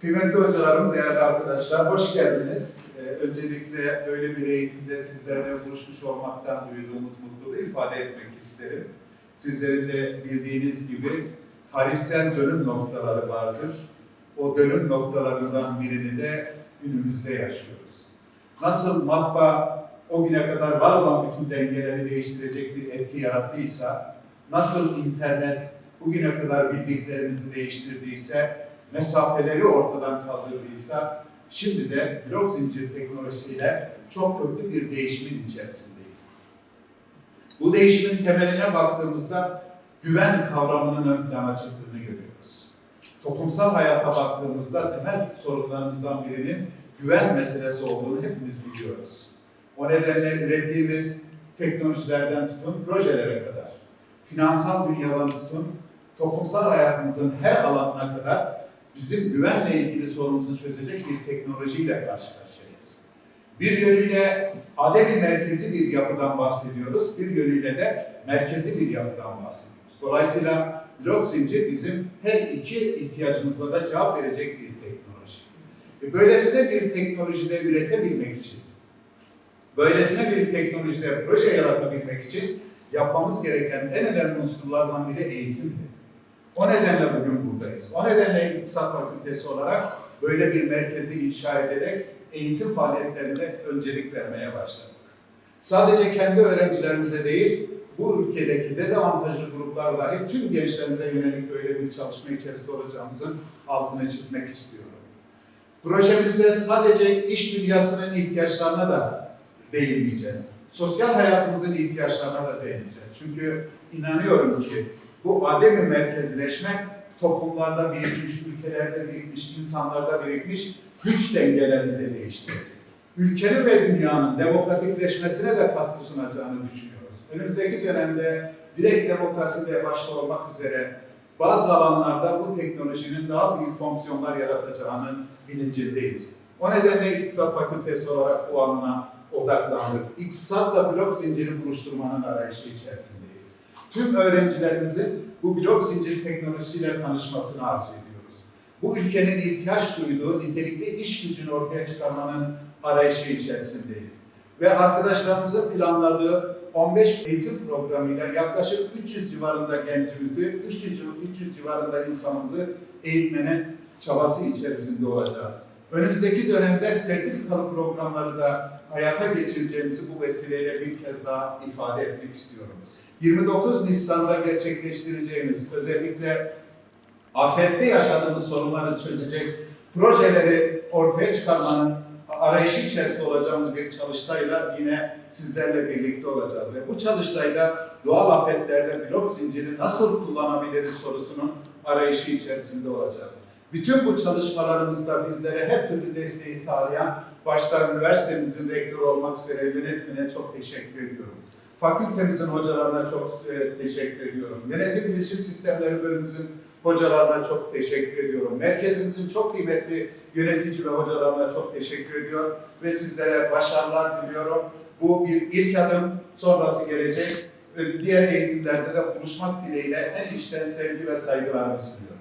Kıymetli hocalarım, değerli arkadaşlar, hoş geldiniz. Ee, öncelikle böyle bir eğitimde sizlerle buluşmuş olmaktan duyduğumuz mutluluğu ifade etmek isterim. Sizlerin de bildiğiniz gibi tarihsel dönüm noktaları vardır. O dönüm noktalarından birini de günümüzde yaşıyoruz. Nasıl matbaa o güne kadar var olan bütün dengeleri değiştirecek bir etki yarattıysa, nasıl internet bugüne kadar bildiklerimizi değiştirdiyse, mesafeleri ortadan kaldırdıysa, şimdi de blok zincir teknolojisiyle çok köklü bir değişimin içerisindeyiz. Bu değişimin temeline baktığımızda güven kavramının ön plana çıktığını görüyoruz. Toplumsal hayata baktığımızda temel sorunlarımızdan birinin güven meselesi olduğunu hepimiz biliyoruz. O nedenle ürettiğimiz teknolojilerden tutun projelere kadar, finansal dünyadan tutun toplumsal hayatımızın her alanına kadar bizim güvenle ilgili sorunumuzu çözecek bir teknolojiyle karşı karşıyayız. Bir yönüyle ademi merkezi bir yapıdan bahsediyoruz, bir yönüyle de merkezi bir yapıdan bahsediyoruz. Dolayısıyla blok zincir bizim her iki ihtiyacımıza da cevap verecek bir teknoloji. E, Böylesine bir teknolojide üretebilmek için, böylesine bir teknolojide proje yaratabilmek için yapmamız gereken en önemli unsurlardan biri eğitimdir. O nedenle bugün buradayız. O nedenle İktisat Fakültesi olarak böyle bir merkezi inşa ederek eğitim faaliyetlerine öncelik vermeye başladık. Sadece kendi öğrencilerimize değil, bu ülkedeki dezavantajlı gruplar dahil tüm gençlerimize yönelik böyle bir çalışma içerisinde olacağımızın altını çizmek istiyorum. Projemizde sadece iş dünyasının ihtiyaçlarına da değinmeyeceğiz. Sosyal hayatımızın ihtiyaçlarına da değineceğiz. Çünkü inanıyorum ki bu ademi merkezleşme toplumlarda birikmiş, ülkelerde birikmiş, insanlarda birikmiş güç dengelerini de değiştirecek. Ülkenin ve dünyanın demokratikleşmesine de katkı sunacağını düşünüyoruz. Önümüzdeki dönemde direkt demokrasi de başta olmak üzere bazı alanlarda bu teknolojinin daha büyük fonksiyonlar yaratacağının bilincindeyiz. O nedenle İktisat Fakültesi olarak bu alana odaklandık. İktisatla blok zinciri buluşturmanın arayışı içerisindeyiz tüm öğrencilerimizin bu blok zincir teknolojisiyle tanışmasını arzu ediyoruz. Bu ülkenin ihtiyaç duyduğu nitelikli iş gücünü ortaya çıkarmanın arayışı içerisindeyiz. Ve arkadaşlarımızın planladığı 15 eğitim programıyla yaklaşık 300 civarında gencimizi, 300, 300 civarında insanımızı eğitmenin çabası içerisinde olacağız. Önümüzdeki dönemde sertifikalı programları da hayata geçireceğimizi bu vesileyle bir kez daha ifade etmek istiyorum. 29 Nisan'da gerçekleştireceğimiz özellikle afette yaşadığımız sorunları çözecek projeleri ortaya çıkarmanın arayışı içerisinde olacağımız bir çalıştayla yine sizlerle birlikte olacağız. Ve bu çalıştayda doğal afetlerde blok zinciri nasıl kullanabiliriz sorusunun arayışı içerisinde olacağız. Bütün bu çalışmalarımızda bizlere her türlü desteği sağlayan başta üniversitemizin rektörü olmak üzere yönetimine çok teşekkür ediyorum. Fakültemizin hocalarına çok e, teşekkür ediyorum. Yönetim bilişim sistemleri bölümümüzün hocalarına çok teşekkür ediyorum. Merkezimizin çok kıymetli yönetici ve hocalarına çok teşekkür ediyor ve sizlere başarılar diliyorum. Bu bir ilk adım, sonrası gelecek. Diğer eğitimlerde de buluşmak dileğiyle en içten sevgi ve saygılarımı sunuyorum.